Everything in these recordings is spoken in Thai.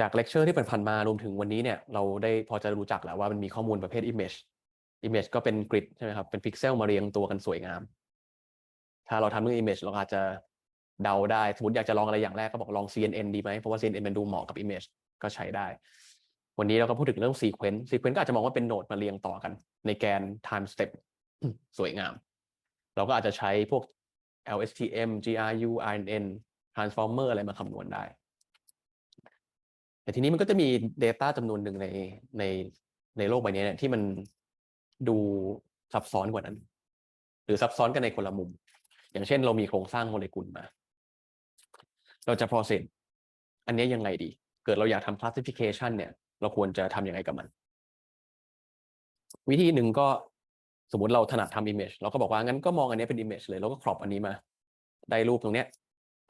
จากเลคเชอร์ที่ผ่านมารวมถึงวันนี้เนี่ยเราได้พอจะรู้จักแล้วว่ามันมีข้อมูลประเภท image image ก็เป็นกริดใช่ไหมครับเป็นพิกเซลมาเรียงตัวกันสวยงาม ถ้าเราทำเรื่อง image เราอาจจะเดาได้สมมติอยากจะลองอะไรอย่างแรกก็บอกลอง CNN ดีไหมเพราะว่า CNN มันดูเหมาะกับ image ก็ใช้ได้ วันนี้เราก็พูดถึงเรื่อง sequence sequence ก็อาจจะมองว่าเป็นโนดมาเรียงต่อกัน ในแกน time step สวยงาม เราก็อาจจะใช้พวก LSTM GRU RNN transformer อะไรมาคำนวณได้ แต่ทีนี้มันก็จะมี Data จำนวนหนึ่งในในในโลกใบนี้เนี่ยที่มันดูซับซ้อนกว่านั้น หรือซับซ้อนกันในคนละมุม อย่างเช่นเรามีโครงสร้างโมเลกุลมา เราจะ process อันนี้ยังไงดี เกิดเราอยากทำ classification เนี่ย เราควรจะทำยังไงกับมัน วิธีหนึ่งก็สมมติเราถนัดทำ image เราก็บอกว่างั้นก็มองอันนี้เป็น image เลย แล้วก็ crop อันนี้มา ได้รูปตรงเนี้ย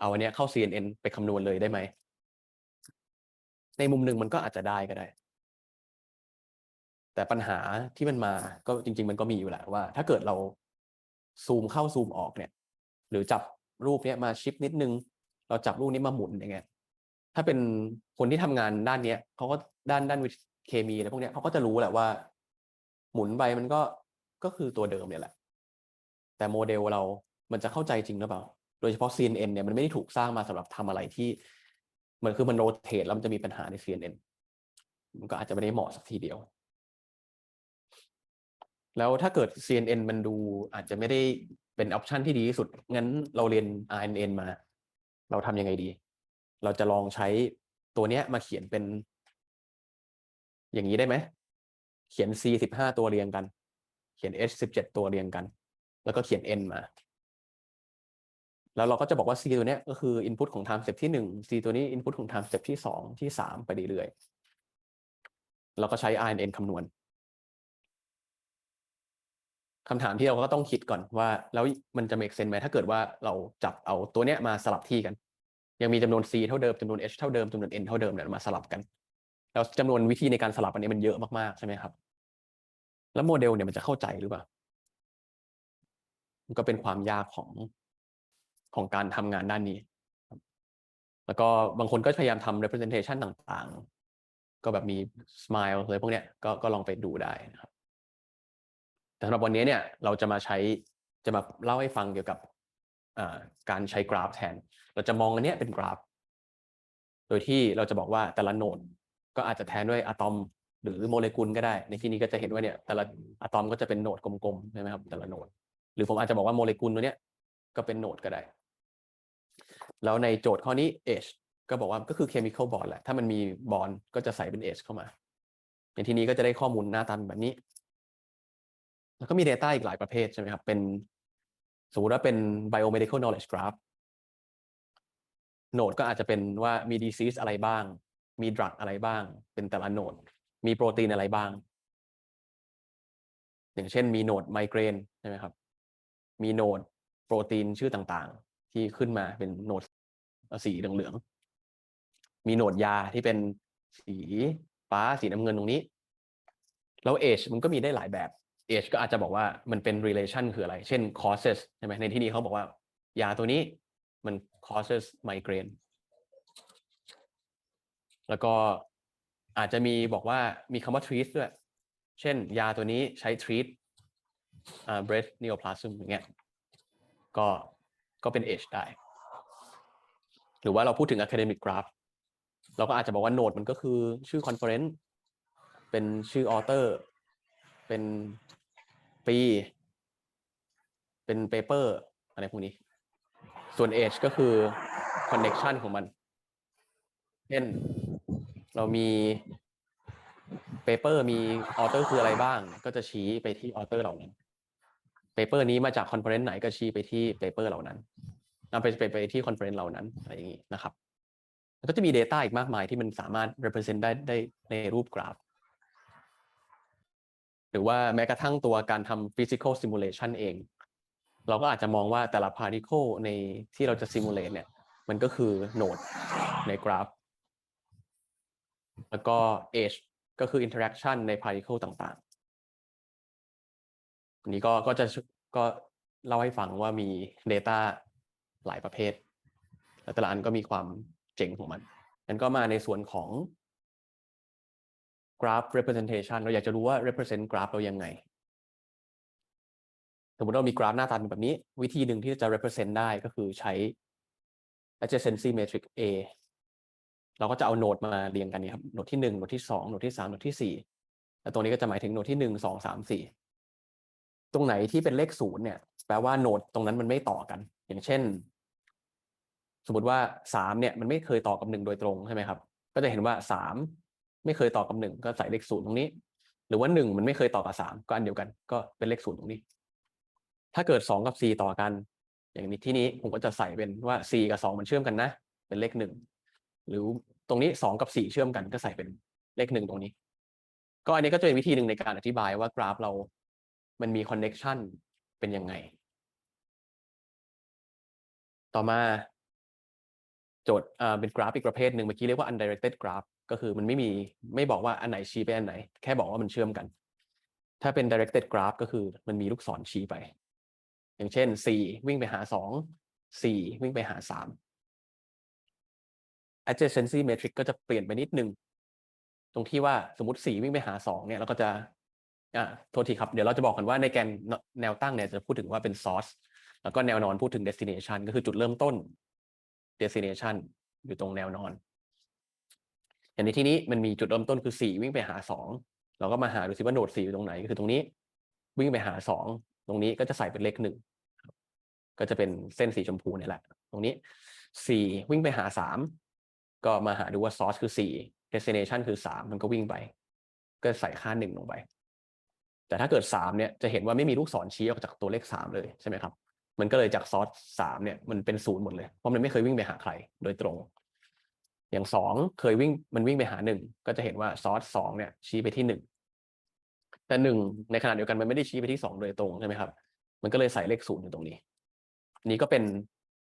เอาอันเนี้ยเข้า CNN ไปคำนวณเลยได้ไหม ในมุมหนึ่งมันก็อาจจะได้ก็ได้ แต่ปัญหาที่มันมาก็จริง ๆ มันก็มีอยู่แหละว่า ถ้าเกิดเราซูมเข้าซูมออกเนี่ย หรือจับรูปเนี้ยมาชิปนิดนึง เราจับรูปนี้มาหมุนอย่างเงี้ยถ้าเป็นคนที่ทำงานด้านเนี้ยเขาก็ด้านด้านวิเคมีอะไรพวกเนี้ยเขาก็จะรู้แหละว่า หมุนไปมันก็ก็คือตัวเดิมเนี่ยแหละ แต่โมเดลเรามันจะเข้าใจจริงหรือเปล่า โดยเฉพาะ CNN เนี่ยมันไม่ได้ถูกสร้างมาสำหรับทำอะไรที่ มือนคือมันโรเตทแล้วมันจะมีปัญหาใน CNN มันก็อาจจะไม่ได้เหมาะสักทีเดียว แล้วถ้าเกิด CNN มันดูอาจจะไม่ได้เป็นออปชันที่ดีที่สุด งั้นเราเรียน RNN มา เราทำยังไงดี เราจะลองใช้ตัวเนี้ยมาเขียนเป็น อย่างนี้ได้ไหม เขียน C สิบห้าตัวเรียงกัน เขียน H สิบเจ็ดตัวเรียงกัน แล้วก็เขียน N มา แล้วเราก็จะบอกว่า C ตัวนี้ก็คือ input ของ time step ที่หนึ่ง C ตัวนี้ input ของ time step ที่สองที่สามไปเรื่อยๆเราก็ใช้ RNN คำนวณคำถามที่เราก็ต้องคิดก่อนว่า แล้วมันจะ make sense ไหมถ้าเกิดว่าเราจับเอาตัวเนี้ยมาสลับที่กัน ยังมีจำนวน C เท่าเดิมจำนวน H เท่าเดิมจำนวน N เท่าเดิมเนี่ยมาสลับกัน แล้วจำนวนวิธีในการสลับอันนี้มันเยอะมากๆใช่ไหมครับ แล้วโมเดลเนี่ยมันจะเข้าใจหรือเปล่ามันก็เป็นความยากของ ของการทำงานด้านนี้ แล้วก็บางคนก็พยายามทำ representation ต่างๆ ก็แบบมี smile เลยพวกเนี้ยก็ก็ลองไปดูได้นะครับ แต่สำหรับวันนี้เนี่ยเราจะมาใช้จะมาเล่าให้ฟังเกี่ยวกับการใช้กราฟแทน เราจะมองอันเนี้ยเป็นกราฟ โดยที่เราจะบอกว่าแต่ละโนดก็อาจจะแทนด้วยอะตอมหรือโมเลกุลก็ได้ ในที่นี้ก็จะเห็นว่าเนี่ยแต่ละอะตอมก็จะเป็นโนดกลมๆใช่ไหมครับแต่ละโนด หรือผมอาจจะบอกว่าโมเลกุลตัวเนี้ยก็เป็นโนดก็ได้ แล้วในโจทย์ข้อนี้ H ก็บอกว่าก็คือ chemical bond แหละ ถ้ามันมีบอนก็จะใส่เป็น H เข้ามา ในที่นี้ก็จะได้ข้อมูลหน้าตาแบบนี้ แล้วก็มี Data อีกหลายประเภทใช่ไหมครับ เป็นสมมติว่าเป็น biomedical knowledge graph โนดก็อาจจะเป็นว่ามี disease อะไรบ้าง มี drug อะไรบ้าง เป็นแต่ละโนด มีโปรตีนอะไรบ้าง อย่างเช่นมีโนดไมเกรนใช่ไหมครับ มีโนดโปรตีนชื่อต่าง ที่ขึ้นมาเป็นโหนดสีเหลืองๆ มีโหนดยาที่เป็นสีฟ้าสีน้ำเงินตรงนี้ แล้ว age มันก็มีได้หลายแบบ age ก็อาจจะบอกว่ามันเป็น relation คืออะไร เช่น causes ใช่ไหมในที่นี้เขาบอกว่ายาตัวนี้มัน causes migraine แล้วก็อาจจะมีบอกว่ามีคำว่า treat ด้วย เช่น ยาตัวนี้ใช้ treat อ่า breast neoplasm อย่างเงี้ย ก็ ก็เป็น age ได้ หรือว่าเราพูดถึง academic graph เราก็อาจจะบอกว่าโนดมันก็คือชื่อ conference เป็นชื่อ author เป็นปี เป็น paper อะไรพวกนี้ ส่วน age ก็คือ connection ของมัน เช่น เรามี paper มี author คืออะไรบ้าง ก็จะชี้ไปที่ author เหล่านั้น paper นี้มาจาก conference ไหนก็ชี้ไปที่ paper เหล่านั้นนำไปไปไปที่ conference เหล่านั้นอะไรอย่างนี้นะครับแล้วก็จะมี data อีกมากมายที่มันสามารถ represent ได้ได้ในรูปกราฟ หรือว่าแม้กระทั่งตัวการทำ physical simulation เอง เราก็อาจจะมองว่าแต่ละ particle ในที่เราจะ simulate เนี่ย มันก็คือโนดในกราฟ แล้วก็ age ก็คือ interaction ใน particle ต่าง อันนี้ก็ก็จะก็เล่าให้ฟังว่ามี data หลายประเภท และแต่ละอันก็มีความเจ๋งของมันงั้นก็มาในส่วนของ graph representation เราอยากจะรู้ว่า represent graph เรายังไง สมมติเรามีกราฟหน้าตาเป็นแบบนี้ วิธีหนึ่งที่จะ represent ได้ก็คือใช้ adjacency matrix A เราก็จะเอาโนดมาเรียงกันนี่ครับ โนดที่หนึ่งโนดที่สองโนดที่สามโนดที่สี่แล้วตรงนี้ก็จะหมายถึงโนดที่หนึ่งสองสามสี่ ตรงไหนที่เป็นเลขศูนย์เนี่ย แปลว่าโนดตรงนั้นมันไม่ต่อกัน อย่างเช่น สมมติว่าสามเนี่ยมันไม่เคยต่อกับหนึ่งโดยตรงใช่ไหมครับ ก็จะเห็นว่าสามไม่เคยต่อกับหนึ่งก็ใส่เลขศูนย์ตรงนี้ หรือว่าหนึ่งมันไม่เคยต่อกับสามก็อันเดียวกัน ก็เป็นเลขศูนย์ตรงนี้ ถ้าเกิดสองกับสี่ต่อกัน อย่างนี้ที่นี้ผมก็จะใส่เป็นว่าสี่กับสองมันเชื่อมกันนะ เป็นเลขหนึ่งหรือตรงนี้สองกับสี่เชื่อมกันก็ใส่เป็นเลขหนึ่งตรงนี้ ก็อันนี้ก็จะเป็นวิธีหนึ่งในการอธิบายว่ากราฟเรา มันมีคอนเน็ชันเป็นยังไง ต่อมาโจทย์อ่าเป็นกราฟอีกประเภทหนึ่งเมื่อกี้เรียกว่า undirected graph ก็คือมันไม่มีไม่บอกว่าอันไหนชี้ไปอันไหน แค่บอกว่ามันเชื่อมกัน ถ้าเป็น directed graph ก็คือมันมีลูกศรชี้ไป อย่างเช่น 4 วิ่งไปหา 2 4 วิ่งไปหา 3 adjacency matrix ก็จะเปลี่ยนไปนิดนึง ตรงที่ว่าสมมติ 4 วิ่งไปหา 2 เนี่ยเราก็จะ อ่าโทษทีครับ เดี๋ยวเราจะบอกกันว่าในแกนแนวตั้งเนี่ยจะพูดถึงว่าเป็น source แล้วก็แนวนอนพูดถึง destination ก็คือจุดเริ่มต้น destination อยู่ตรงแนวนอน อย่างในที่นี้มันมีจุดเริ่มต้นคือ4วิ่งไปหา2เราก็มาหาดูซิว่าโนด4อยู่ตรงไหนก็คือตรงนี้ วิ่งไปหา2ตรงนี้ก็จะใส่เป็นเลขหนึ่งก็จะเป็นเส้นสีชมพูเนี่ยแหละ ตรงนี้4วิ่งไปหา3ก็มาหาดูว่า source คือ4 destination คือ3มันก็วิ่งไป ก็ใส่ค่า1ลงไป แต่ถ้าเกิด 3 เนี่ยจะเห็นว่าไม่มีลูกศรชี้ออกจากตัวเลข 3 เลยใช่ไหมครับ มันก็เลยจากซอสสามเนี่ยมันเป็นศูนย์หมดเลย เพราะมันไม่เคยวิ่งไปหาใครโดยตรง อย่างสองเคยวิ่งมันวิ่งไปหาหนึ่งก็จะเห็นว่าซอสสองเนี่ยชี้ไปที่หนึ่งแต่หนึ่งในขณะเดียวกันมันไม่ได้ชี้ไปที่สองโดยตรงใช่ไหมครับ มันก็เลยใส่เลขศูนย์อยู่ตรงนี้ นี้ก็เป็น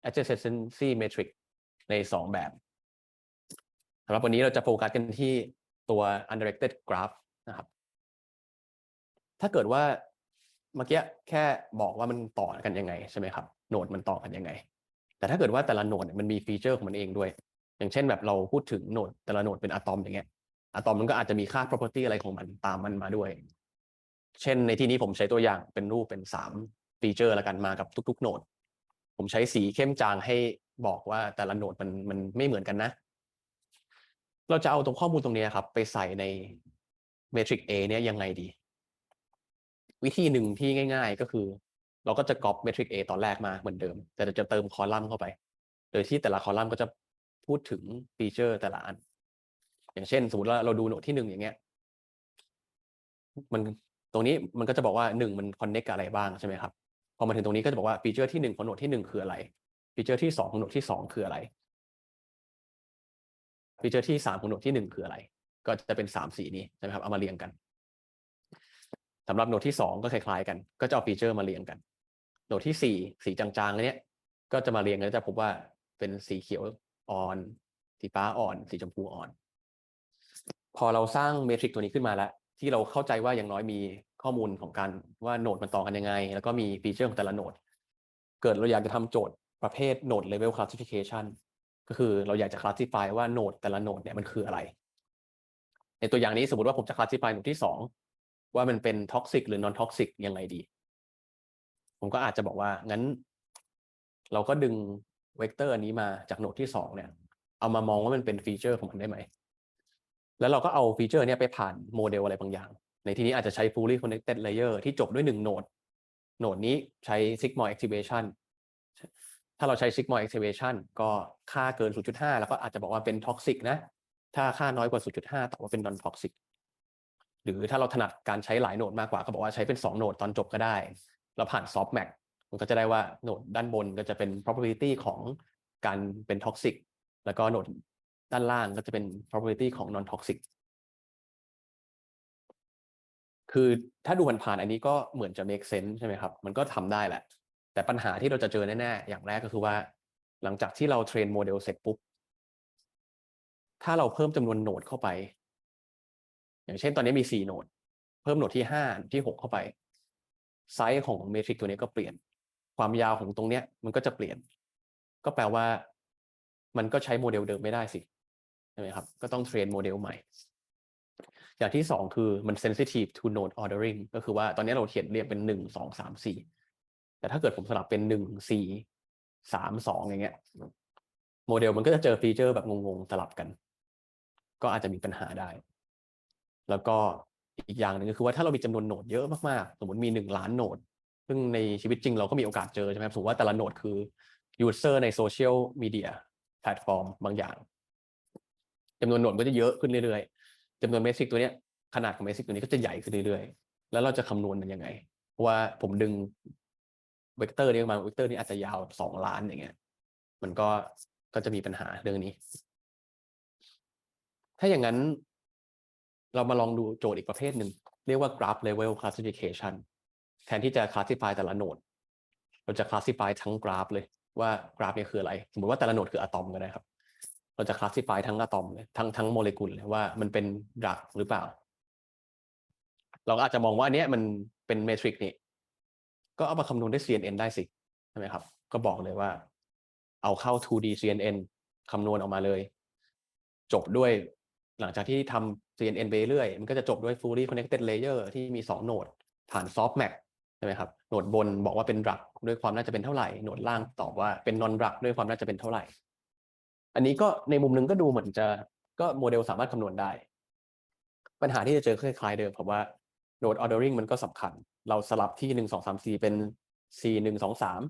adjacency matrix ในสองแบบสำหรับวันนี้เราจะโฟกัสกันที่ตัว undirected graph นะครับ ถ้าเกิดว่าเมื่อกี้แค่บอกว่ามันต่อกันยังไงใช่ไหมครับโนดมันต่อกันยังไง แต่ถ้าเกิดว่าแต่ละโนดมันมีฟีเจอร์ของมันเองด้วย อย่างเช่นแบบเราพูดถึงโนดแต่ละโนดเป็นอะตอมอย่างเงี้ยอะตอมมันก็อาจจะมีค่า property อะไรของมันตามมันมาด้วย เช่นในที่นี้ผมใช้ตัวอย่างเป็นรูปเป็นสามฟีเจอร์ละกันมากับทุกๆโนดผมใช้สีเข้มจางให้บอกว่าแต่ละโนดมันมันไม่เหมือนกันนะ เราจะเอาตรงข้อมูลตรงนี้ครับ ไปใส่ใน matrix A เนี่ยยังไงดี วิธีหนึ่งที่ง่าย ๆ ก็คือ เราก็จะก๊อป matrix A ตอนแรกมาเหมือนเดิม แต่จะเติมคอลัมน์เข้าไป โดยที่แต่ละคอลัมน์ก็จะพูดถึงฟีเจอร์แต่ละอัน อย่างเช่น สมมติว่าเราดูโหนดที่หนึ่งอย่างเงี้ย มันตรงนี้มันก็จะบอกว่าหนึ่งมันคอนเน c กกับอะไรบ้างใช่ไหมครับ พอมาถึงตรงนี้ก็จะบอกว่าฟีเจอร์ที่หนึ่งของโนดที่หนึ่งคืออะไร ฟีเจอร์ที่สองของโนดที่สองคืออะไร ฟีเจอร์ที่สามของโนดที่หนึ่งคืออะไร ก็จะเป็นสามสีนี้ใช่ไหมครับ เอามาเรียงกัน สำหรับโนดที่สองก็คล้ายๆกัน ก็จะเอาฟีเจอร์มาเรียงกันโนดที่สี่สีจางๆอันเนี้ยก็จะมาเรียงกันจะพบว่าเป็นสีเขียวอ่อน สีฟ้าอ่อน สีชมพูอ่อน พอเราสร้างเมทริกตัวนี้ขึ้นมาแล้ว ที่เราเข้าใจว่าอย่างน้อยมีข้อมูลของการว่าโนดมันต่อกันยังไง แล้วก็มีฟีเจอร์ของแต่ละโนด เกิดเราอยากจะทำโจทย์ประเภทโนด level classification ก็คือเราอยากจะ classify ว่าโนดแต่ละโนดเนี่ยมันคืออะไร ในตัวอย่างนี้สมมติว่าผมจะ classify โนดที่สอง ว่ามันเป็น toxic หรือ non toxic ยังไงดี ผมก็อาจจะบอกว่างั้น เราก็ดึงเวกเตอร์อันนี้มาจากโนดที่สองเนี่ย เอามามองว่ามันเป็นฟีเจอร์ของมันได้ไหม แล้วเราก็เอาฟีเจอร์เนี้ยไปผ่านโมเดลอะไรบางอย่าง ในที่นี้อาจจะใช้ fully connected layer ที่จบด้วยหนึ่งโนดโนดนี้ใช้ sigmoid activation ถ้าเราใช้ sigmoid activation ก็ค่าเกิน 0.5 แล้วก็อาจจะบอกว่าเป็น toxic นะ ถ้าค่าน้อยกว่า 0.5แต่ว่าเป็น non toxic หรือถ้าเราถนัดการใช้หลายโหนดมากกว่าก็บอกว่าใช้เป็น 2 โหนดตอนจบก็ได้ เราผ่าน soft max มันก็จะได้ว่าโหนดด้านบนก็จะเป็น probability ของการเป็น toxic แล้วก็โหนดด้านล่างก็จะเป็น probability ของ non toxic คือถ้าดูผ่านๆอันนี้ก็เหมือนจะ make sense ใช่ไหมครับ มันก็ทำได้แหละ แต่ปัญหาที่เราจะเจอแน่ๆ อย่างแรกก็คือว่า หลังจากที่เราเทรนโมเดลเสร็จปุ๊บ ถ้าเราเพิ่มจำนวนโหนดเข้าไป อย่างเช่นตอนนี้มี4โหนด เพิ่มโหนดที่5ที่6เข้าไป ไซส์ของเมทริกตัวนี้ก็เปลี่ยน ความยาวของตรงเนี้ยมันก็จะเปลี่ยน ก็แปลว่า มันก็ใช้โมเดลเดิมไม่ได้สิใช่ไหมครับก็ต้องเทรนโมเดลใหม่ อย่างที่สองคือมัน sensitive to node ordering ก็คือว่าตอนนี้เราเขียนเรียงเป็นหนึ่งสองสามสี่แต่ถ้าเกิดผมสลับเป็นหนึ่งสี่สามสองอย่างเงี้ยโมเดลมันก็จะเจอฟีเจอร์แบบงงๆสลับกัน ก็อาจจะมีปัญหาได้ แล้วก็อีกอย่างหนึ่งก็คือว่าถ้าเรามีจำนวนโหนดเยอะมากๆ สมมติมีหนึ่งล้านโหนด ซึ่งในชีวิตจริงเราก็มีโอกาสเจอใช่ไหมครับสมมติว่าแต่ละโหนดคือ user ในโซเชียลมีเดียแพลตฟอร์มบางอย่างจำนวนโหนดก็จะเยอะขึ้นเรื่อยๆจำนวนเมทริกตัวเนี้ยขนาดของเมทริกตัวนี้ก็จะใหญ่ขึ้นเรื่อยๆ แล้วเราจะคำนวณมันยังไงเพราะว่าผมดึงเวกเตอร์นี้มาเวกเตอร์นี้อาจจะยาวสองล้านอย่างเงี้ย มันก็ก็จะมีปัญหาเรื่องนี้ ถ้าอย่างนั้น เรามาลองดูโจทย์อีกประเภทหนึ่ง เรียกว่า graph level classification แทนที่จะ classify แต่ละโนด เราจะ classify ทั้งกราฟเลยว่ากราฟเนี่ยคืออะไร สมมติว่าแต่ละโนดคืออะตอมก็ได้ครับ เราจะ classify ทั้งอะตอมเลยทั้งทั้งโมเลกุลเลยว่ามันเป็นดรักหรือเปล่า เราอาจจะมองว่าอันเนี้ยมันเป็นเมทริกนี่ ก็เอามาคำนวณด้วย CNN ได้สิใช่ไหมครับ ก็บอกเลยว่า เอาเข้า 2D CNN คำนวณออกมาเลย จบด้วยหลังจากที่ทำ CNN ไปเรื่อยมันก็จะจบด้วย fully connected layer ที่มี 2 โหนด ผ่าน softmax ใช่ไหมครับโหนดบนบอกว่าเป็นรักด้วยความน่าจะเป็นเท่าไหร่โหนดล่างตอบว่าเป็น non รักด้วยความน่าจะเป็นเท่าไหร่ อันนี้ก็ในมุมหนึงก็ดูเหมือนจะก็โมเดลสามารถคำนวณได้ ปัญหาที่จะเจอคล้ายๆเดิมเพราะว่า node ordering มันก็สำคัญ เราสลับที่หนึ่งสองสามสี่เป็นสี่หนึ่งสองสาม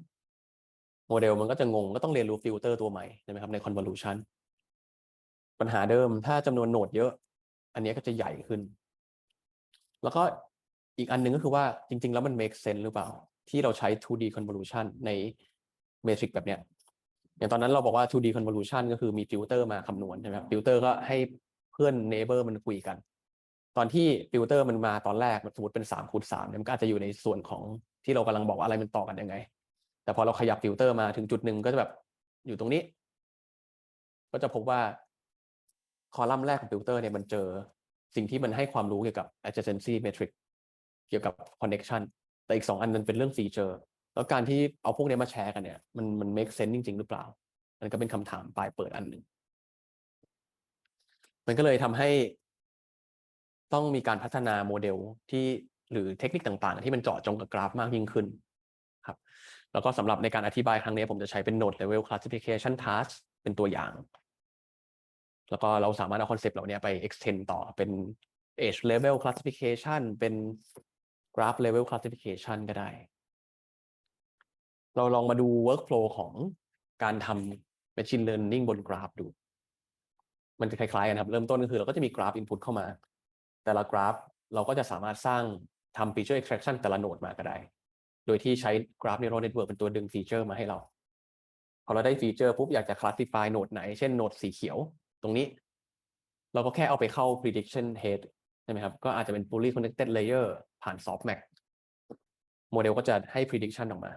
โมเดลมันก็จะงงก็ต้องเรียนรู้ฟิลเตอร์ตัวใหม่ใช่ไหมครับใน convolution ปัญหาเดิมถ้าจำนวนโหนดเยอะ อันนี้ก็จะใหญ่ขึ้น แล้วก็อีกอันหนึงก็คือว่าจริง ๆ แล้วมัน make sense หรือเปล่า ที่เราใช้ 2D convolution ในเมทริกแบบเนี้ยอย่างตอนนั้นเราบอกว่า 2D convolution ก็คือมีฟิลเตอร์มาคำนวณใช่ไหมครับฟิลเตอร์ก็ให้เพื่อน neighbor มันคุยกัน ตอนที่ฟิลเตอร์มันมาตอนแรกสมมติเป็นสามคูณสามเนี่ยมันก็อาจจะอยู่ในส่วนของที่เรากำลังบอกว่าอะไรมันต่อกันยังไง แต่พอเราขยับฟิลเตอร์มาถึงจุดหนึ่งก็จะแบบอยู่ตรงนี้ ก็จะพบว่า คอลัมน์แรกของฟิลเตอร์เนี่ยมันเจอสิ่งที่มันให้ความรู้เกี่ยวกับ adjacency metric เกี่ยวกับ connection แต่อีกสองอันนั้นเป็นเรื่องฟีเจอร์ แล้วการที่เอาพวกนี้มาแชร์กันเนี่ย มันมัน make sense จริง ๆ หรือเปล่ามันก็เป็นคำถามปลายเปิดอันหนึ่งมันก็เลยทำให้ต้องมีการพัฒนาโมเดลที่หรือเทคนิคต่างๆ ที่มันเจาะจงกับกราฟมากยิ่งขึ้นครับ แล้วก็สำหรับในการอธิบายครั้งนี้ผมจะใช้เป็น node level classification task เป็นตัวอย่าง แล้วก็เราสามารถเอาคอนเซปต์เหล่านี้ไป extend ต่อเป็น edge level classification เป็น graph level classification ก็ได้ เราลองมาดู workflow ของการทำ machine learning บนกราฟดู มันจะคล้ายๆกันครับ เริ่มต้นก็คือเราก็จะมีกราฟ input เข้ามา แต่ละกราฟเราก็จะสามารถสร้างทำ feature extraction แต่ละโนดมาก็ได้ โดยที่ใช้ graph neural network เป็นตัวดึงฟีเจอร์มาให้เรา พอเราได้ฟีเจอร์ปุ๊บอยากจะ classify โนดไหน เช่นโนดสีเขียว ตรงนี้ เราก็แค่เอาไปเข้า prediction head ใช่ไหมครับ ก็อาจจะเป็น fully connected layer ผ่าน softmax โมเดลก็จะให้ prediction ออกมา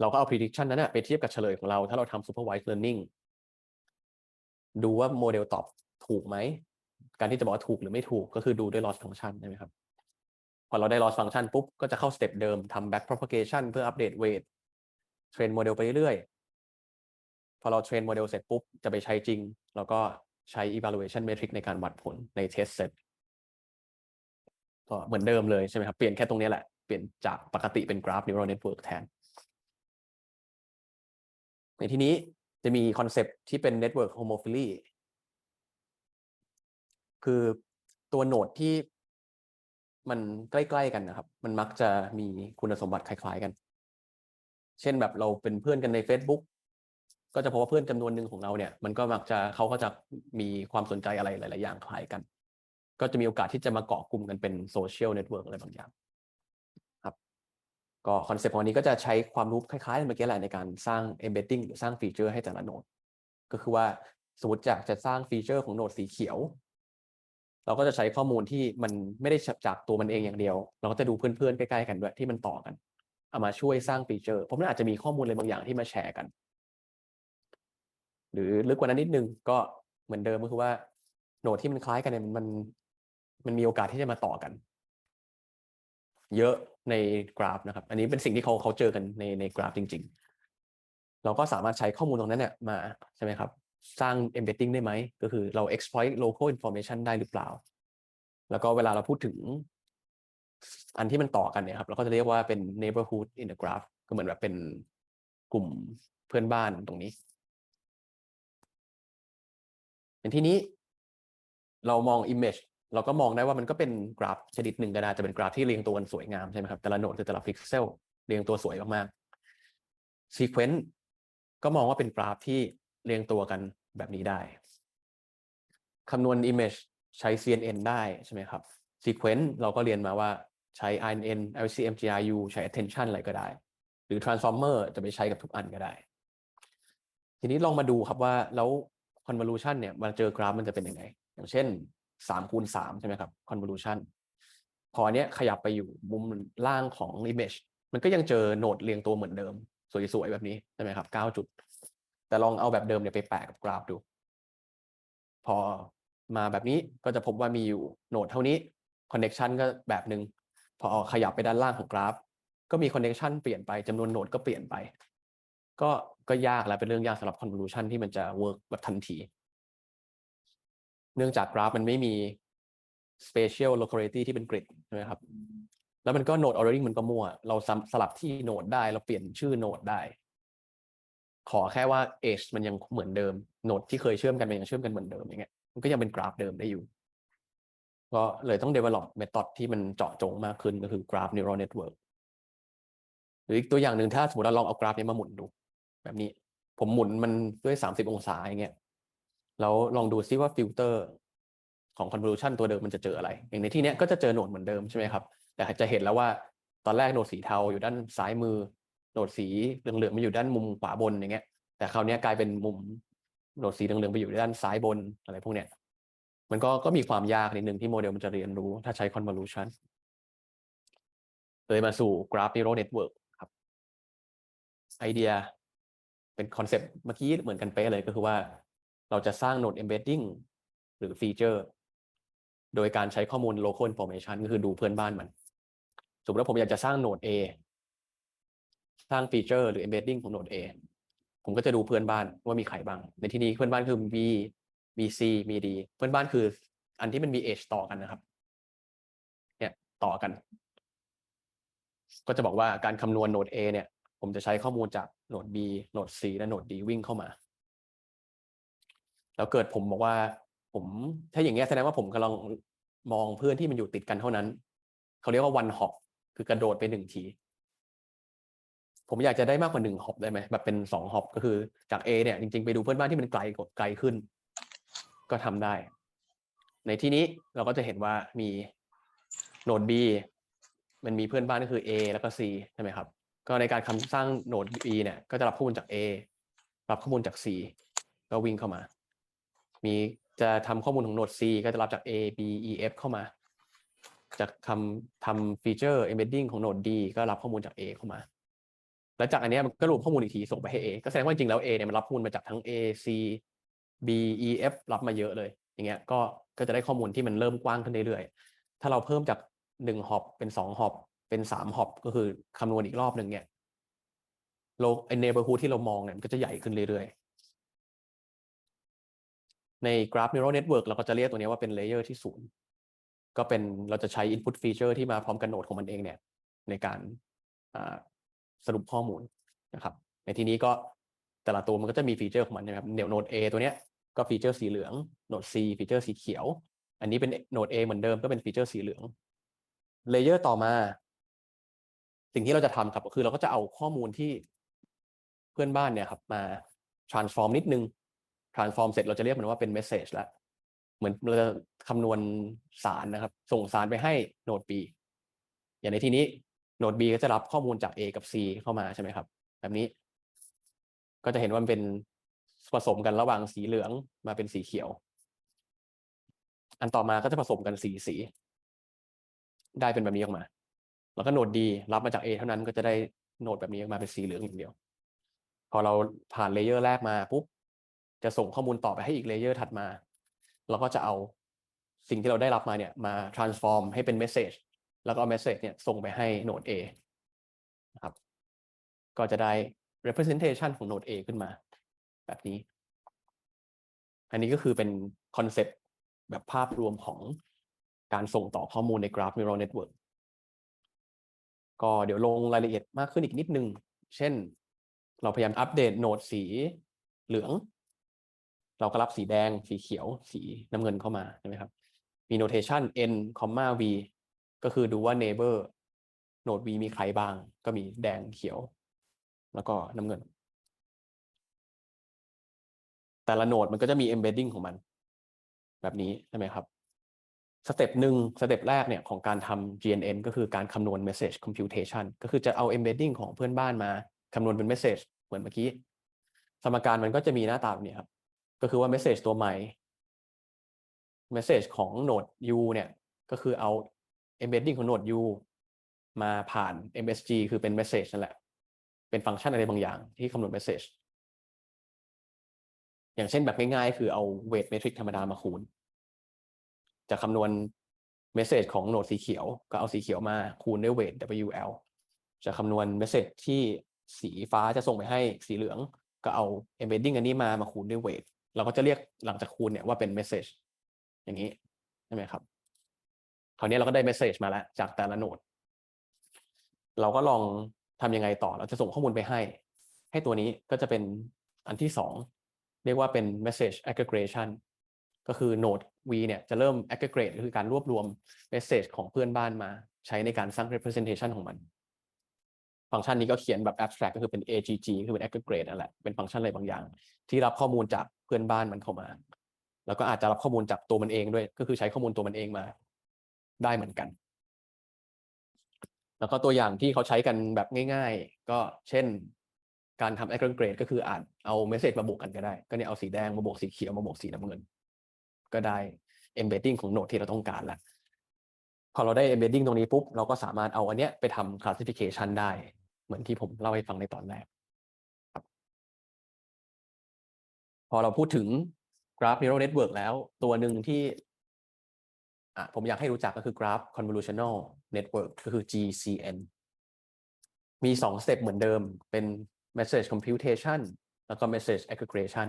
เราก็เอา prediction นั้นนะไปเทียบกับเฉลยของเรา ถ้าเราทำ supervised learning ดูว่าโมเดลตอบถูกไหม การที่จะบอกว่าถูกหรือไม่ถูกก็คือดูด้วย loss function ใช่ไหมครับ พอเราได้ loss function ปุ๊บ ก็จะเข้าสเต็ปเดิมทำ back propagation เพื่ออัปเดต weight เทรนโมเดลไปเรื่อย พอเราเทรนโมเดลเสร็จปุ๊บ จะไปใช้จริง แล้วก็ใช้ evaluation metric ในการวัดผลใน test set ก็เหมือนเดิมเลยใช่ไหมครับ เปลี่ยนแค่ตรงนี้แหละ เปลี่ยนจากปกติเป็น graph neural network แทน ในที่นี้จะมีคอนเซปต์ที่เป็น network homophily คือตัวโนดที่มันใกล้ๆกันนะครับ มันมักจะมีคุณสมบัติคล้ายๆกัน เช่นแบบเราเป็นเพื่อนกันใน Facebook ก็จะพบว่าเพื่อนจำนวนหนึ่งของเราเนี่ยมันก็มักจะเขาก็จะมีความสนใจอะไรหลาย ๆ อย่างคล้ายกัน ก็จะมีโอกาสที่จะมาเกาะกลุ่มกันเป็นโซเชียลเน็ตเวิร์กอะไรบางอย่างครับก็คอนเซปต์ของวันนี้ก็จะใช้ความรู้คล้าย ๆ เมื่อกี้แหละในการสร้าง embedding หรือสร้างฟีเจอร์ให้แต่ละโนดก็คือว่าสมมติอยากจะสร้างฟีเจอร์ของโนดสีเขียว เราก็จะใช้ข้อมูลที่มันไม่ได้จากตัวมันเองอย่างเดียว เราก็จะดูเพื่อน ๆ ใกล้ ๆ กันด้วยที่มันต่อกันเอามาช่วยสร้างฟีเจอร์เพราะมันอาจจะมีข้อมูลอะไรบางอย่างที่มาแชร์กัน หรือลึกกว่านั้นนิดนึงก็เหมือนเดิมก็คือว่าโนดที่มันคล้ายกันเนี่ยมันมันมีโอกาสที่จะมาต่อกัน เยอะในกราฟนะครับ อันนี้เป็นสิ่งที่เขาเขาเจอกันในในกราฟจริง ๆ เราก็สามารถใช้ข้อมูลตรงนั้นเนี่ยมาใช่ไหมครับ สร้าง embedding ได้ไหม ก็คือเรา exploit local information ได้หรือเปล่า แล้วก็เวลาเราพูดถึงอันที่มันต่อกันเนี่ยครับ เราก็จะเรียกว่าเป็น neighborhood in the graph ก็เหมือนแบบเป็นกลุ่มเพื่อนบ้านตรงนี้ ในที่นี้ เรามอง image เราก็มองได้ว่ามันก็เป็นกราฟชนิดหนึ่งก็ได้จะเป็นกราฟที่เรียงตัวกันสวยงามใช่ไหมครับ แต่ละโนดหรือแต่ละพิกเซลเรียงตัวสวยมากๆ sequence ก็มองว่าเป็นกราฟที่เรียงตัวกันแบบนี้ได้คำนวณ image ใช้ CNN ได้ใช่ไหมครับ sequence เราก็เรียนมาว่าใช้ INN LCM GRU ใช้ attention อะไรก็ได้ หรือ transformer จะไปใช้กับทุกอันก็ได้ ทีนี้ลองมาดูครับว่าแล้ว convolution เนี่ยมาเจอกราฟมันจะเป็นยังไง อย่างเช่น3คูณ3ใช่ไหมครับ convolution พออันเนี้ยขยับไปอยู่มุมล่างของ image มันก็ยังเจอโหนดเรียงตัวเหมือนเดิม สวยๆ แบบนี้ใช่ไหมครับ9จุด แต่ลองเอาแบบเดิมเนี่ยไปแปะกับกราฟดู พอมาแบบนี้ก็จะพบว่ามีอยู่โหนดเท่านี้ connection ก็แบบหนึ่งพอขยับไปด้านล่างของกราฟ ก็มี connection เปลี่ยนไปจำนวนโหนดก็เปลี่ยนไป ก็ ก็ยากแล้วเป็นเรื่องยากสำหรับ convolution ที่มันจะ work แบบทันที เนื่องจากกราฟมันไม่มี spatial locality ที่เป็นกริดใช่ไหมครับ แล้วมันก็โหนด ordering มันก็มั่ว เราสลับที่โนดได้ เราเปลี่ยนชื่อโนดได้ ขอแค่ว่า age มันยังเหมือนเดิม โนดที่เคยเชื่อมกันมันยังเชื่อมกันเหมือนเดิมอย่างเงี้ย มันก็ยังเป็นกราฟเดิมได้อยู่ ก็เลยต้อง develop method ที่มันเจาะจงมากขึ้นก็คือ graph neural network หรืออีกตัวอย่างหนึ่งถ้าสมมติเราลองเอากราฟนี้มาหมุนดู แบบนี้ ผมหมุนมันด้วย 30 องศาอย่างเงี้ยแล้วลองดูซิว่าฟิลเตอร์ของ convolution ตัวเดิมมันจะเจออะไร อย่างในที่เนี้ยก็จะเจอโหนดเหมือนเดิมใช่ไหมครับ แต่จะเห็นแล้วว่าตอนแรกโหนดสีเทาอยู่ด้านซ้ายมือ โหนดสีเหลืองๆมาอยู่ด้านมุมขวาบนอย่างเงี้ย แต่คราวนี้กลายเป็นมุมโหนดสีเหลืองๆไปอยู่ด้านซ้ายบนอะไรพวกเนี้ย มันก็ก็มีความยากนิดนึงที่โมเดลมันจะเรียนรู้ถ้าใช้ convolution เลยมาสู่ graph neural network ครับ ไอเดีย เป็นคอนเซปต์เมื่อกี้เหมือนกันเป๊ะเลยก็คือว่า เราจะสร้างโหนด embedding หรือฟีเจอร์โดยการใช้ข้อมูล local information ก็คือดูเพื่อนบ้านมัน สมมติว่าผมอยากจะสร้างโหนด A สร้างฟีเจอร์หรือ embedding ของโหนด A ผมก็จะดูเพื่อนบ้านว่ามีใครบ้าง ในที่นี้เพื่อนบ้านคือ B มี C มี D เพื่อนบ้านคือ อันที่มันมี age ต่อกันนะครับ เนี่ยต่อกัน ก็จะบอกว่าการคำนวณโหนด A เนี่ย ผมจะใช้ข้อมูลจากโหนด B โหนด C และโหนด D วิ่งเข้ามา แล้วเกิดผมบอกว่า ผมถ้าอย่างเงี้ยแสดงว่าผมกำลังมองเพื่อนที่มันอยู่ติดกันเท่านั้น เขาเรียกว่า one hop คือกระโดดไปหนึ่งที ผมอยากจะได้มากกว่าหนึ่งฮอปได้ไหมแบบเป็นสองฮอปก็คือจาก A เนี่ยจริงๆไปดูเพื่อนบ้านที่มันไกลกดไกลขึ้น ก็ทำได้ ในที่นี้เราก็จะเห็นว่ามีโหนด B มันมีเพื่อนบ้านก็คือ A แล้วก็ C ใช่ไหมครับ ก็ในการคำสร้างโหนด B เนี่ยก็จะรับข้อมูลจาก A รับข้อมูลจาก C ก็วิ่งเข้ามา มีจะทำข้อมูลของโหนด C ก็จะรับจาก A B E F เข้ามา จากคำทำฟีเจอร์ embedding ของโหนด D ก็รับข้อมูลจาก A เข้ามา แล้วจากอันนี้มันก็รวมข้อมูลอีกทีส่งไปให้ A ก็แสดงว่าจริงแล้ว A เนี่ยมันรับข้อมูลมาจากทั้ง A C B E F รับมาเยอะเลย อย่างเงี้ยก็ก็จะได้ข้อมูลที่มันเริ่มกว้างขึ้นเรื่อยๆถ้าเราเพิ่มจากหนึ่งฮอปเป็นสองฮอป เป็นสามฮอปก็คือคำนวณอีกรอบหนึ่งเนี่ยโลไอเนเบอร์ฮูที่เรามองเนี่ยมันก็จะใหญ่ขึ้นเรื่อยๆ ในกราฟ neural network เราก็จะเรียกตัวนี้ว่าเป็นเลเยอร์ที่ศูนย์ก็เป็นเราจะใช้ input feature ที่มาพร้อมกันโนดของมันเองเนี่ย ในการสรุปข้อมูลนะครับ ในที่นี้ก็แต่ละตัวมันก็จะมีฟีเจอร์ของมันนะครับเดี๋ยวโนด A ตัวเนี้ยก็ฟีเจอร์สีเหลืองโนด C ฟีเจอร์สีเขียว อันนี้เป็นโนด A เหมือนเดิมก็เป็นฟีเจอร์สีเหลืองเลเยอร์ต่อมา สิ่งที่เราจะทำครับก็คือเราก็จะเอาข้อมูลที่เพื่อนบ้านเนี่ยครับมา transform นิดนึง transform เสร็จเราจะเรียกมันว่าเป็น message แล้วเหมือนเราจะคำนวณสารนะครับ ส่งสารไปให้โหนด B อย่างในที่นี้โหนด B ก็จะรับข้อมูลจาก A กับ C เข้ามาใช่ไหมครับ แบบนี้ ก็จะเห็นว่ามันเป็นผสมกันระหว่างสีเหลืองมาเป็นสีเขียว อันต่อมาก็จะผสมกันสีสี ได้เป็นแบบนี้ออกมา แล้วก็โหนด D รับมาจาก A เท่านั้นก็จะได้โหนดแบบนี้ออกมาเป็นสีเหลืองอย่างเดียว พอเราผ่านเลเยอร์แรกมาปุ๊บจะส่งข้อมูลต่อไปให้อีกเลเยอร์ถัดมา เราก็จะเอาสิ่งที่เราได้รับมาเนี่ยมา transform ให้เป็น message แล้วก็เอา message เนี่ยส่งไปให้โหนด A นะครับ ก็จะได้ representation ของโหนด A ขึ้นมา แบบนี้ อันนี้ก็คือเป็นคอนเซ็ปต์แบบภาพรวมของการส่งต่อข้อมูลในกราฟ Neural Network ก็เดี๋ยวลงรายละเอียดมากขึ้นอีกนิดนึง เช่น เราพยายามอัปเดตโหนดสีเหลือง เราก็รับสีแดง สีเขียว สีน้ำเงินเข้ามาใช่ไหมครับ มี notation n, comma v ก็คือดูว่า neighbor โหนด v มีใครบ้าง ก็มีแดงเขียว แล้วก็น้ำเงิน แต่ละโหนดมันก็จะมี embedding ของมัน แบบนี้ใช่ไหมครับ สเต็ปหนึ่งสเต็ปแรกเนี่ยของการทำ GNN ก็คือการคำนวณ message computation ก็คือจะเอา embedding ของเพื่อนบ้านมาคำนวณเป็น message เหมือนเมื่อกี้ สมการมันก็จะมีหน้าตาแบบนี้ครับ ก็คือว่า message ตัวใหม่ message ของโหนด u เนี่ย ก็คือเอา embedding ของโหนด u มาผ่าน MSG คือเป็น message นั่นแหละ เป็นฟังก์ชันอะไรบางอย่างที่คำนวณ message อย่างเช่นแบบง่ายๆ คือเอา weight metric ธรรมดามาคูณ จะคำนวณ message ของโหนดสีเขียว ก็เอาสีเขียวมาคูณด้วย weight WL จะคำนวณ message ที่สีฟ้าจะส่งไปให้สีเหลือง ก็เอา embedding อันนี้มามาคูณด้วย weight เราก็จะเรียกหลังจากคูณเนี่ยว่าเป็น message อย่างนี้ใช่ไหมครับ คราวนี้เราก็ได้ message มาแล้ว จากแต่ละโหนด เราก็ลองทำยังไงต่อ เราจะส่งข้อมูลไปให้ ให้ตัวนี้ก็จะเป็นอันที่สองเรียกว่าเป็น message aggregation ก็คือโหนด v เนี่ยจะเริ่ม aggregate คือการรวบรวม message ของเพื่อนบ้านมาใช้ในการสร้าง representation ของมัน ฟังก์ชันนี้ก็เขียนแบบ abstract ก็คือเป็น AGG คือเป็น aggregate นั่นแหละเป็นฟังก์ชันอะไรบางอย่าง ที่รับข้อมูลจากเพื่อนบ้านมันเข้ามา แล้วก็อาจจะรับข้อมูลจากตัวมันเองด้วย ก็คือใช้ข้อมูลตัวมันเองมา ได้เหมือนกัน แล้วก็ตัวอย่างที่เขาใช้กันแบบง่าย ๆ ก็เช่นการทำ aggregate ก็คืออาจเอา message มาบวกกันก็ได้ ก็เนี่ยเอาสีแดงมาบวกสีเขียวมาบวกสีน้ำเงิน ก็ได้ embedding ของโหนดที่เราต้องการแล้วพอเราได้ embedding ตรงนี้ปุ๊บ เราก็สามารถเอาอันเนี้ยไปทำ classification ได้ เหมือนที่ผมเล่าให้ฟังในตอนแรกครับพอเราพูดถึง graph neural network แล้ว ตัวหนึ่งที่อะผมอยากให้รู้จักก็คือ graph convolutional network ก็คือ GCN มีสองสเต็ปเหมือนเดิมเป็น message computation แล้วก็ message aggregation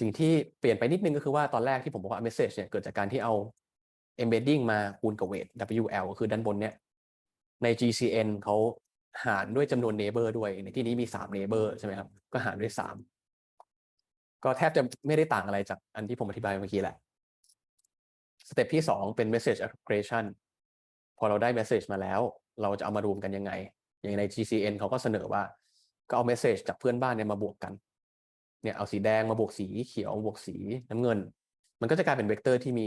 สิ่งที่เปลี่ยนไปนิดนึงก็คือว่าตอนแรกที่ผมบอกว่า message เนี่ยเกิดจากการที่เอา embedding มาคูณกับ weight WL ก็คือด้านบนเนี่ยใน GCN เขาหารด้วยจำนวน neighbor ด้วย ในที่นี้มี 3 neighbor ใช่ไหมครับ ก็หารด้วย 3 ก็แทบจะไม่ได้ต่างอะไรจากอันที่ผมอธิบายเมื่อกี้แหละ สเต็ปที่ 2 เป็น message aggregation พอเราได้ message มาแล้ว เราจะเอามารวมกันยังไง อย่างใน GCN เขาก็เสนอว่าก็เอา message จากเพื่อนบ้านเนี่ยมาบวกกัน เนี่ยเอาสีแดงมาบวกสีเขียวบวกสีน้ำเงิน มันก็จะกลายเป็นเวกเตอร์ที่มี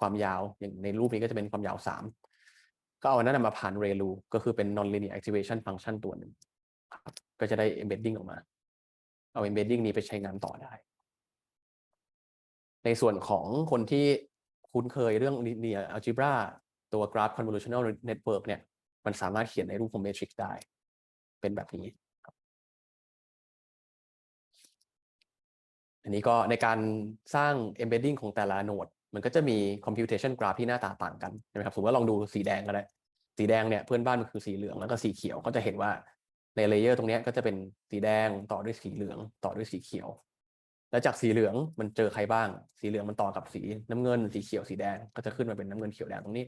ความยาวอย่างในรูปนี้ก็จะเป็นความยาว3ก็เอาอันนั้นมาผ่าน ReLU ก็คือเป็น non-linear activation function ตัวหนึ่งก็จะได้ embedding ออกมา เอา embedding นี้ไปใช้งานต่อได้ ในส่วนของคนที่คุ้นเคยเรื่อง linear algebra ตัว graph convolutional network เนี่ย มันสามารถเขียนในรูปของ matrix ได้ เป็นแบบนี้ อันนี้ก็ในการสร้าง embedding ของแต่ละโหนดมันก็จะมี computation graph ที่หน้าตาต่างกันใช่ไหมครับสมมติว่าลองดูสีแดงก็ได้ สีแดงเนี่ยเพื่อนบ้านมันคือสีเหลืองแล้วก็สีเขียวก็จะเห็นว่าในเลเยอร์ตรงนี้ก็จะเป็นสีแดงต่อด้วยสีเหลืองต่อด้วยสีเขียว แล้วจากสีเหลืองมันเจอใครบ้าง สีเหลืองมันต่อกับสีน้ำเงิน สีเขียวสีแดงก็จะขึ้นมาเป็นน้ำเงินเขียวแดงตรงนี้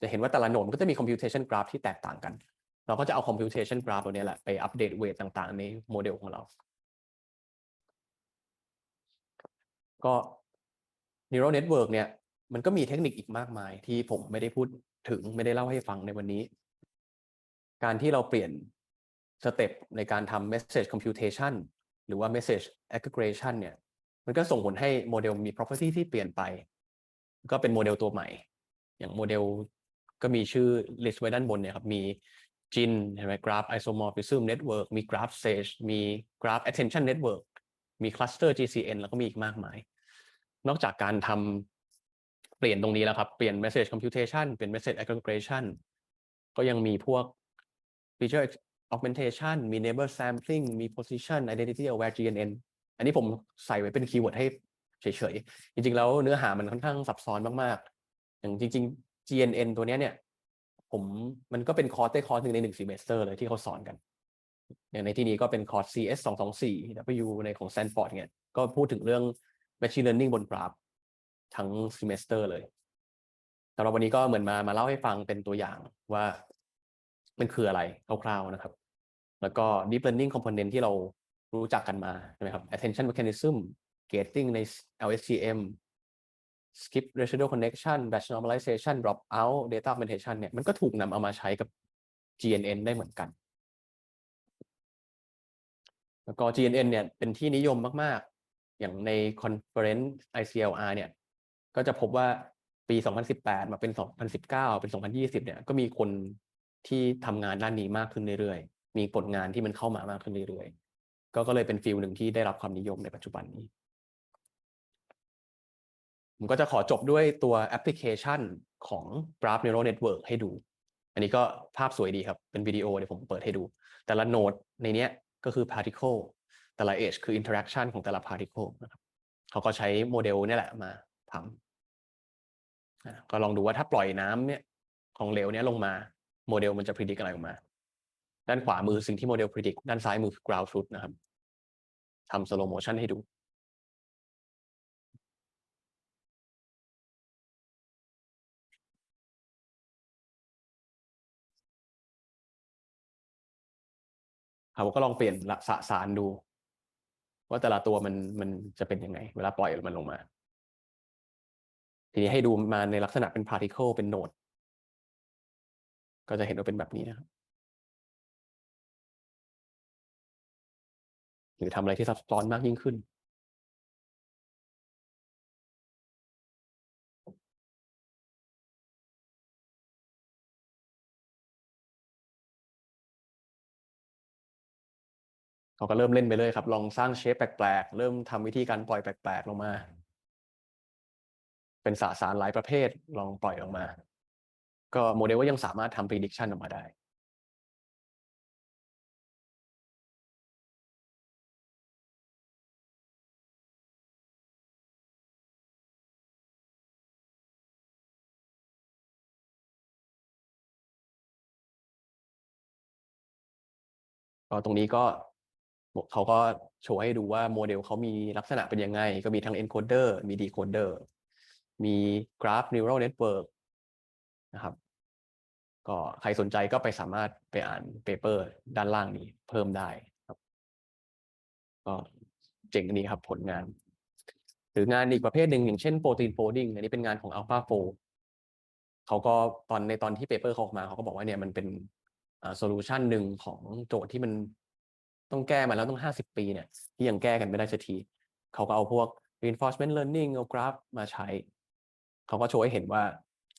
จะเห็นว่าแต่ละโหนดมันก็จะมี computation graph ที่แตกต่างกัน เราก็จะเอา computation graph ตัวนี้แหละไปอัปเดตเวทต่างๆ ในโมเดลของเรา ก็ neural network เนี่ย มันก็มีเทคนิคอีกมากมาย ที่ผมไม่ได้พูดถึงไม่ได้เล่าให้ฟังในวันนี้ การที่เราเปลี่ยนสเต็ปในการทำ message computation หรือว่า message aggregation เนี่ย มันก็ส่งผลให้โมเดลมี property ที่เปลี่ยนไป ก็เป็นโมเดลตัวใหม่ อย่างโมเดลก็มีชื่อ list ไว้ด้านบนเนี่ยครับ มี GIN ใช่ไหม Graph Isomorphism Network มี Graph Sage มี Graph Attention Network มี Cluster GCN แล้วก็มีอีกมากมาย นอกจากการทำเปลี่ยนตรงนี้แล้วครับ เปลี่ยน message computation เปลี่ยน message aggregation ก็ยังมีพวก feature augmentation มี neighbor sampling มี position identity aware GNN อันนี้ผมใส่ไว้เป็นคีย์เวิร์ดให้เฉยๆ จริงๆ แล้วเนื้อหามันค่อนข้างซับซ้อนมากๆ อย่างจริง ๆ GNN ตัวเนี้ยเนี่ยผมมันก็เป็นคอร์สได้คอร์สหนึ่งในหนึ่ง semester เลยที่เขาสอนกัน อย่างในที่นี้ก็เป็นคอร์ส CS 224 W ในของ Stanford เนี่ยก็พูดถึงเรื่อง machine learning บนกราฟทั้ง semester เลยสำหรับวันนี้ก็เหมือนมามาเล่าให้ฟังเป็นตัวอย่างว่ามันคืออะไรคร่าวๆนะครับ แล้วก็ deep learning component ที่เรารู้จักกันมาใช่ไหมครับ attention mechanism gating ใน LSTM skip residual connection batch normalization drop out data augmentation เนี่ยมันก็ถูกนำเอามาใช้กับ GNN ได้เหมือนกัน แล้วก็ GNN เนี่ยเป็นที่นิยมมาก อย่างใน conference ICLR เนี่ย ก็จะพบว่าปี 2018 มาเป็น 2019 เป็น 2020 เนี่ย ก็มีคนที่ทำงานด้านนี้มากขึ้นเรื่อยๆ มีผลงานที่มันเข้ามามากขึ้นเรื่อยๆ ก็ก็เลยเป็นฟิลหนึ่งที่ได้รับความนิยมในปัจจุบันนี้ ผมก็จะขอจบด้วยตัวแอปพลิเคชันของ Graph Neural Network ให้ดู อันนี้ก็ภาพสวยดีครับ เป็นวิดีโอเดี๋ยวผมเปิดให้ดู แต่ละโนดในเนี้ยก็คือ particle แต่ละ edge คือ interaction ของแต่ละ particle นะครับเขาก็ใช้โมเดลนี่แหละมาทำก็ลองดูว่าถ้าปล่อยน้ำเนี่ยของเหลวเนี้ยลงมาโมเดลมันจะ predict อะไรออกมา ด้านขวามือสิ่งที่โมเดล predict ด้านซ้ายมือคือ ground truth นะครับทำ slow motion ให้ดูเขาก็ลองเปลี่ยนละสสารดู ว่าแต่ละตัวมันมันจะเป็นยังไง เวลาปล่อยมันลงมา ทีนี้ให้ดูมาในลักษณะเป็น particle เป็นโนดก็จะเห็นว่าเป็นแบบนี้นะครับหรือทำอะไรที่ซับซ้อนมากยิ่งขึ้น เขาก็เริ่มเล่นไปเลยครับ ลองสร้างเชฟแปลกๆ เริ่มทำวิธีการปล่อยแปลกๆ ลงมา เป็นสาสารหลายประเภทลองปล่อยออกมา ก็โมเดลก็ยังสามารถทำ prediction ออกมาได้ก็ตรงนี้ก็ เขาก็โชว์ให้ดูว่าโมเดลเขามีลักษณะเป็นยังไง ก็มีทั้ง encoder มี decoder มี graph neural network นะครับ ก็ใครสนใจก็ไปสามารถไปอ่านเปเปอร์ด้านล่างนี้เพิ่มได้ครับ ก็เจ๋งดีครับผลงาน หรืองานอีกประเภทหนึ่งอย่างเช่น protein folding อันนี้เป็นงานของ AlphaFold เขาก็ตอนในตอนที่เปเปอร์เขาออกมาเขาก็บอกว่าเนี่ยมันเป็นโซลูชันหนึ่งของโจทย์ที่มัน ต้องแก้มาแล้วต้องห้าสิบปีเนี่ยที่ยังแก้กันไม่ได้สักทีเขาก็เอาพวก reinforcement learning เอากราฟมาใช้ เขาก็โชว์ให้เห็นว่า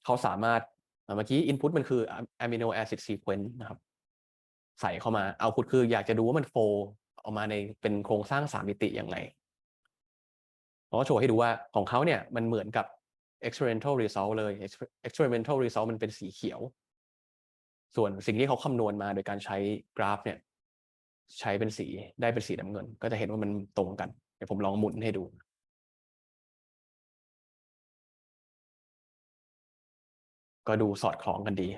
เขาสามารถเมื่อกี้ input มันคือ amino acid sequence นะครับ ใส่เข้ามา output คืออยากจะดูว่ามันโฟออกมาในเป็นโครงสร้างสามมิติยังไงเขาก็โชว์ให้ดูว่าของเขาเนี่ยมันเหมือนกับ experimental result เลย experimental result มันเป็นสีเขียว ส่วนสิ่งที่เขาคำนวณมาโดยการใช้กราฟเนี่ย ใช้เป็นสีได้เป็นสีน้ำเงิน ก็จะเห็นว่ามันตรงกัน เดี๋ยวผมลองหมุนให้ดูก็ดูสอดคล้องกันดี